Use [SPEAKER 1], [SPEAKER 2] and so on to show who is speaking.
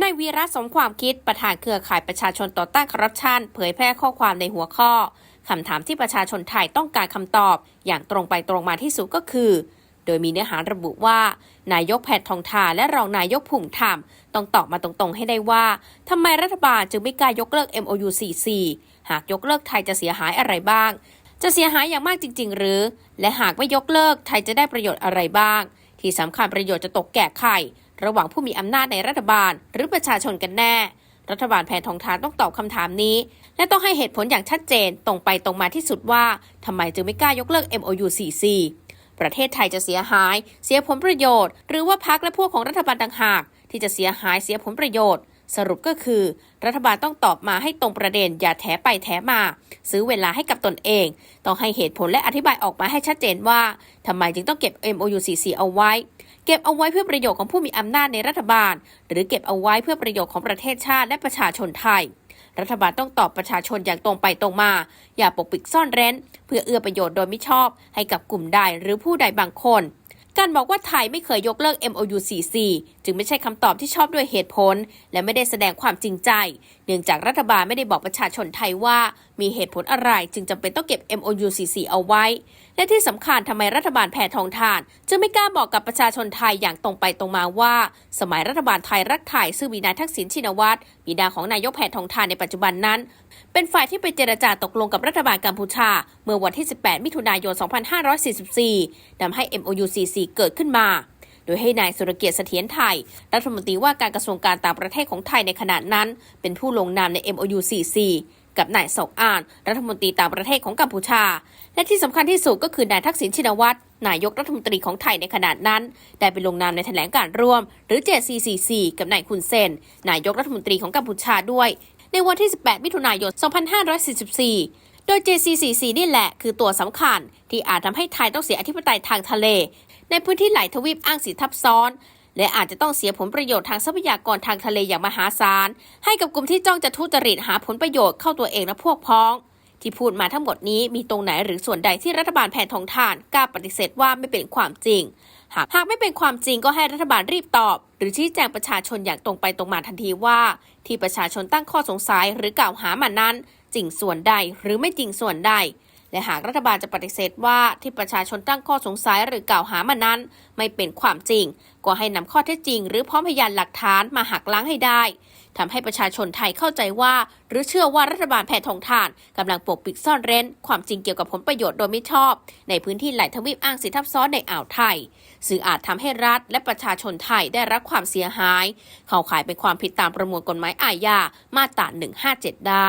[SPEAKER 1] นายวีระสมความคิดประธานเครือข่ายประชาชนต่อต้านคอร์รัปชันเผยแพร่ข้อความในหัวข้อคำถามที่ประชาชนไทยต้องการคำตอบ อย่างตรงไปตรงมาที่สุดก็คือ โดยมีเนื้อหาระบุว่า นายกแพทองทาและรองนายกภูมิธรรมต้องตอบมาตรงๆ ให้ได้ว่าทำไมรัฐบาลจึงไม่กล้ายกเลิก MOU 44 หากยกเลิกไทยจะเสียหายอะไรบ้าง จะเสียหายอย่างมากจริง ๆ หรือ และหากไม่ยกเลิกไทยจะได้ประโยชน์อะไรบ้าง ที่สำคัญประโยชน์จะตกแก่ใคร ระหว่างผู้มีอำนาจในรัฐบาล หรือประชาชนกันแน่ รัฐบาลแพทองทานต้องตอบคำถามนี้ และต้องให้เหตุผลอย่างชัดเจนตรงไปตรงมาที่สุดว่าทำไมจึงไม่กล้ายกเลิก MOU 44ประเทศไทยจะเสียหาย เสียผลประโยชน์ หรือว่าพักและพวกของรัฐบาลต่างหาก ที่จะเสียหายเสียผลประโยชน์ สรุปก็คือ รัฐบาลต้องตอบมาให้ตรงประเด็นอย่าแถไปแถมา ซื้อเวลาให้กับตนเอง ต้องให้เหตุผลและอธิบายออกมาให้ชัดเจนว่าทำไมจึงต้องเก็บ MOU 44เอาไว้ เก็บเอาไว้เพื่อประโยชน์ของผู้มีอำนาจในรัฐบาล หรือเก็บเอาไว้เพื่อประโยชน์ของประเทศชาติและประชาชนไทย รัฐบาลต้องตอบประชาชนอย่างตรงไปตรงมา อย่าปกปิดซ่อนเร้น เพื่อเอื้อประโยชน์โดยไม่ชอบ ให้กับกลุ่มใดหรือผู้ใดบางคน การบอกว่าไทยไม่เคยยกเลิก MOU 44 จึงไม่ใช่คำตอบที่ชอบด้วยเหตุผล และไม่ได้แสดงความจริงใจ เนื่องจากรัฐบาลไม่ได้บอกประชาชนไทยว่า มีเหตุผลอะไรจึงจำเป็นต้องเก็บ MOU 44 เอาไว้ และที่สำคัญทำไมรัฐบาลแผ่ทองทาน จึงไม่กล้าบอกกับประชาชนไทยอย่างตรงไปตรงมาว่า สมัยรัฐบาลไทยรักไทยซึ่งมีนายทักษิณชินวัตรบิดาของนายกแผ่ทองทานในปัจจุบันนั้น เป็นฝ่ายที่ไปเจรจาตกลงกับรัฐบาลกัมพูชาเมื่อวันที่ 18 มิถุนายน 2544ทำให้ MOU 44 เกิดขึ้นมา โดยให้นายสุรเกียรติเสถียรไทย รัฐมนตรีว่าการกระทรวงการต่างประเทศของไทยในขณะนั้น เป็นผู้ลงนามใน MOU 44 กับนายสอกอาน รัฐมนตรีต่างประเทศของกัมพูชา และที่สำคัญที่สุดก็คือนายทักษิณชินวัตรนายกรัฐมนตรีของไทยในขณะนั้น ได้ไปลงนามในแถลงการร่วม หรือ JCCC กับนายคุนเซน นายกรัฐมนตรีของกัมพูชาด้วย ในวันที่ 18 มิถุนายน 2544 โดย JCCC นี่แหละคือตัวสำคัญ ที่อาจทำให้ไทยต้องเสียอธิปไตยทางทะเล ในพื้นที่หลายทวีปอ้างสิทธิทับซ้อน และอาจจะต้องเสียผลประโยชน์ทางทรัพยากรทางทะเลอย่างมหาศาล ให้กับกลุ่มที่จ้องจะทุจริตหาผลประโยชน์เข้าตัวเองและพวกพ้อง ที่พูดมาทั้งหมดนี้มีตรงไหนหรือส่วนใดที่รัฐบาลแผนทองทานกล้าปฏิเสธว่าไม่เป็นความจริง หากหากไม่เป็นความจริงก็ให้รัฐบาลรีบตอบ หรือชี้แจงประชาชนอย่างตรงไปตรงมาทันทีว่า ที่ประชาชนตั้งข้อสงสัยหรือกล่าวหามานั้น จริงส่วนใดหรือไม่จริงส่วนใด และหากรัฐบาลจะปฏิเสธว่าที่ประชาชนตั้งข้อสงสัยหรือกล่าวหามานั้น ไม่เป็นความจริง ก็ให้นำข้อเท็จจริง หรือพร้อมพยานหลักฐานมาหักล้างให้ได้ทำให้ประชาชนไทยเข้าใจว่า หรือเชื่อว่ารัฐบาลแผ่ทองทานกำลังปกปิดซ่อนเร้น ความจริงเกี่ยวกับผลประโยชน์โดยไม่ชอบ ในพื้นที่หลายทวีปอ้างสิทธิทับซ้อนในอ่าวไทย ซึ่งอาจทำให้รัฐและประชาชนไทยได้รับความเสียหาย เข้าข่ายเป็นความผิดตามประมวลกฎหมายอาญามาตรา 157 ได้